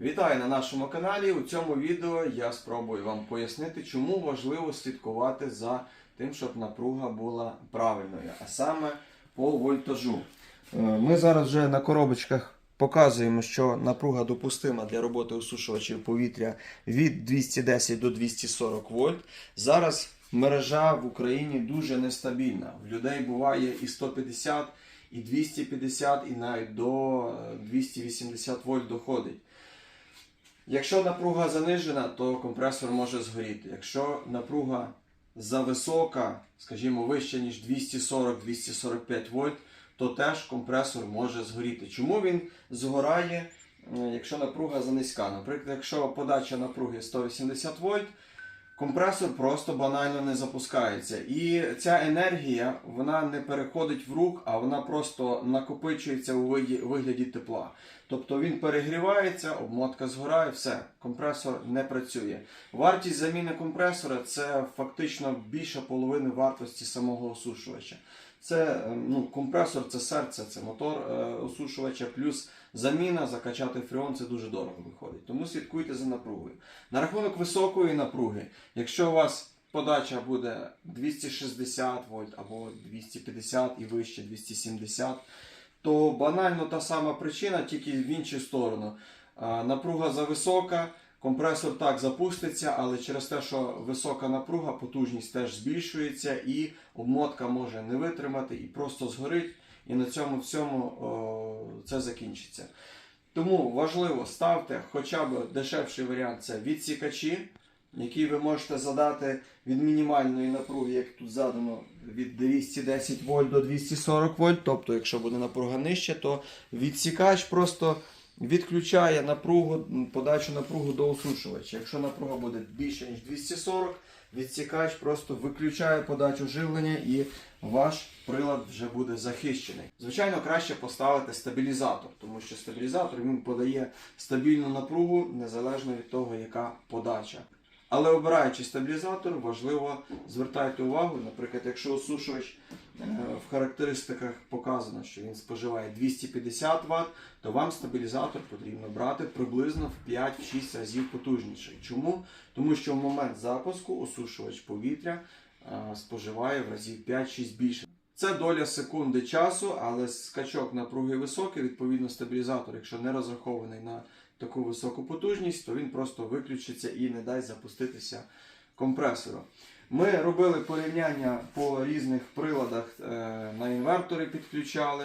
Вітаю на нашому каналі. У цьому відео я спробую вам пояснити, чому важливо слідкувати за тим, щоб напруга була правильною, а саме по вольтажу. Е, Ми зараз вже на коробочках показуємо, що напруга допустима для роботи осушувачів повітря від 210 до 240 вольт. Зараз мережа в Україні дуже нестабільна. В людей буває і 150, і 250, і навіть до е, 280 вольт доходить. Якщо напруга занижена, то компресор може згоріти. Якщо напруга зависока, скажімо, вища, ніж 240-245 вольт, то теж компресор може згоріти. Чому він згорає, е, якщо напруга занизька? Наприклад, якщо подача напруги 180 вольт, компресор просто банально не запускається. І ця енергія вона не переходить в рук, а вона просто накопичується у вигляді тепла. Тобто він перегрівається, обмотка згорає, все, компресор не працює. Вартість заміни компресора це фактично більша половини вартості самого осушувача. Це е, ну, компресор, це серце, це мотор е, осушувача, плюс заміна, закачати фреон це дуже дорого виходить. Тому слідкуйте за напругою. На рахунок високої напруги, якщо у вас подача буде 260 вольт або 250 і вище 270, то банально та сама причина, тільки в іншу сторону. А, Напруга зависока, компресор так запуститься, але через те, що висока напруга, потужність теж збільшується, і обмотка може не витримати і просто згорить, і на цьому всьому о, це закінчиться. Тому важливо ставте хоча б дешевший варіант це відсікачі, які ви можете задати від мінімальної напруги, як тут задано, від 210 вольт до 240 вольт. Тобто, якщо буде напруга нижча, то відсікач просто відключає напругу, подачу напругу до осушувача. Якщо напруга буде більше, ніж 240, відсікач просто виключає подачу живлення і ваш прилад вже буде захищений. Звичайно, краще поставити стабілізатор, тому що стабілізатор він подає стабільну напругу незалежно від того, яка подача. Але обираючи стабілізатор, важливо звертайте увагу, наприклад, якщо осушувач е, в характеристиках показано, що він споживає 250 Вт, то вам стабілізатор потрібно брати приблизно в 5-6 разів потужніший. Чому? Тому що в момент запуску осушувач повітря е, споживає в разів 5-6 більше. Це доля секунди часу, але скачок напруги високий, відповідно, стабілізатор, якщо не розрахований на таку високу потужність, то він просто виключиться і не дасть запуститися компресору. Ми робили порівняння по різних приладах е, на інвертори підключали.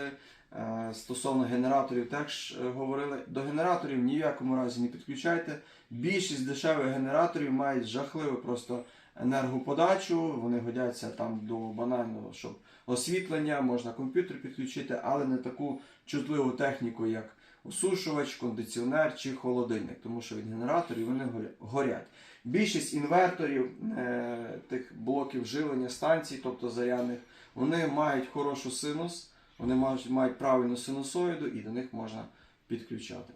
е, Стосовно генераторів теж е, говорили. До генераторів ні в якому разі не підключайте. Більшість дешевих генераторів мають жахливу просто енергоподачу. Вони годяться там до банального, щоб освітлення, можна комп'ютер підключити, але не таку чутливу техніку, як осушувач, кондиціонер чи холодильник, тому що від генераторів вони горять. Більшість інверторів, е, тих блоків живлення станцій, тобто зарядних, вони мають хорошу синус, вони мають, правильну синусоїду і до них можна підключати.